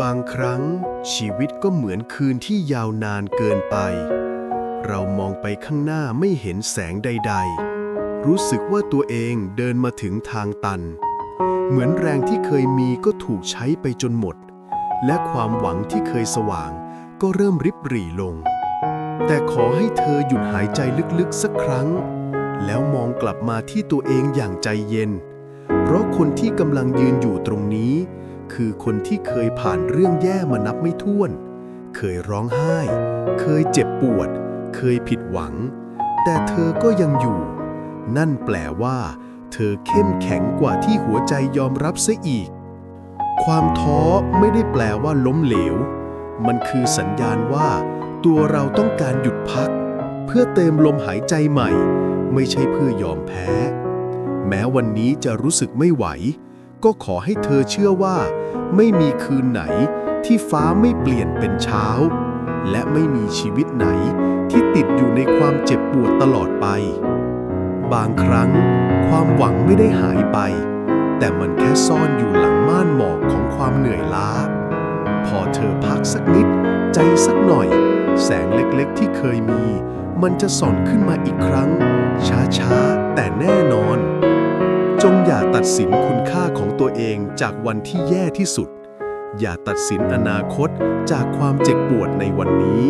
บางครั้งชีวิตก็เหมือนคืนที่ยาวนานเกินไป เรามองไปข้างหน้าไม่เห็นแสงใด ๆ รู้สึกว่าตัวเองเดินมาถึงทางตัน เหมือนแรงที่เคยมีก็ถูกใช้ไปจนหมด และความหวังที่เคยสว่างก็เริ่มริบหรี่ลง แต่ขอให้เธอหยุดหายใจลึกๆสักครั้ง แล้วมองกลับมาที่ตัวเองอย่างใจเย็น เพราะคนที่กำลังยืนอยู่ตรงนี้ คือคนที่เคยผ่านเรื่องแย่มานับไม่ถ้วน เคยร้องไห้ เคยเจ็บปวด เคยผิดหวัง แต่เธอก็ยังอยู่ นั่นแปลว่า เธอเข้มแข็งกว่าที่หัวใจยอมรับเสียอีก ความท้อไม่ได้แปลว่าล้มเหลว มันคือสัญญาณว่า ตัวเราต้องการหยุดพัก เพื่อเติมลมหายใจใหม่ ไม่ใช่เพื่อยอมแพ้ แม้วันนี้จะรู้สึกไม่ไหว ก็ขอให้เธอเชื่อว่า ไม่มีคืนไหนที่ฟ้าไม่เปลี่ยนเป็นเช้า และไม่มีชีวิตไหนที่ติดอยู่ในความเจ็บปวดตลอดไป บางครั้งความหวังไม่ได้หายไป แต่มันแค่ซ่อนอยู่หลังม่านหมอกของความเหนื่อยล้า พอเธอพักสักนิด ใจสักหน่อย แสงเล็กๆที่เคยมี มันจะส่องขึ้นมาอีกครั้ง ช้าๆ แต่แน่นอน จงอย่าตัดสินคุณค่าของ เองจากวันที่แย่ที่สุด อย่าตัดสินอนาคตจากความเจ็บปวดในวันนี้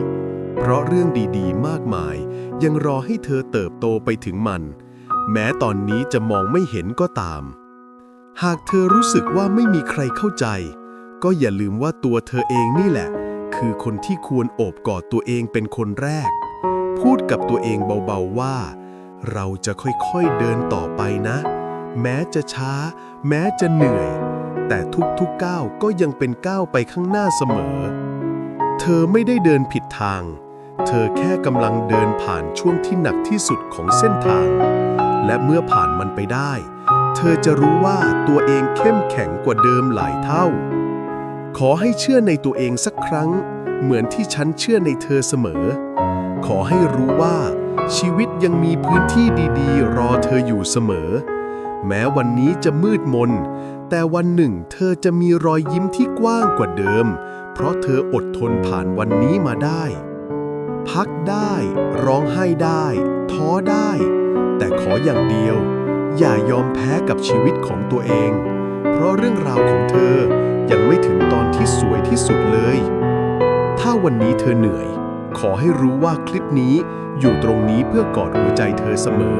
เพราะเรื่องดีๆ มากมาย ยังรอให้เธอเติบโตไปถึงมัน แม้ตอนนี้จะมองไม่เห็นก็ตาม หากเธอรู้สึกว่าไม่มีใครเข้าใจ ก็อย่าลืมว่าตัวเธอเองนี่แหละ คือคนที่ควรโอบกอดตัวเองเป็นคนแรก พูดกับตัวเองเบาๆว่า เราจะค่อยๆเดินต่อไปนะ แม้จะช้า แม้จะเหนื่อย แต่ทุกๆก้าวก็ยังเป็นก้าวไปข้างหน้าเสมอ เธอไม่ได้เดินผิดทาง เธอแค่กำลังเดินผ่านช่วงที่หนักที่สุดของเส้นทาง และเมื่อผ่านมันไปได้ เธอจะรู้ว่าตัวเองเข้มแข็งกว่าเดิมหลายเท่า ขอให้เชื่อในตัวเองสักครั้ง เหมือนที่ฉันเชื่อในเธอเสมอ ขอให้รู้ว่าชีวิตยังมีพื้นที่ดีๆ รอเธออยู่เสมอ แม้วันนี้จะมืดมน แต่วันหนึ่งเธอจะมีรอยยิ้มที่กว้างกว่าเดิม เพราะเธออดทนผ่านวันนี้มาได้ พักได้ ร้องไห้ได้ ท้อได้ แต่ขออย่างเดียว อย่ายอมแพ้กับชีวิตของตัวเอง เพราะเรื่องราวของเธอยังไม่ถึงตอนที่สวยที่สุดเลย ถ้าวันนี้เธอเหนื่อย ขอให้รู้ว่าคลิปนี้อยู่ตรงนี้เพื่อกอดหัวใจเธอเสมอ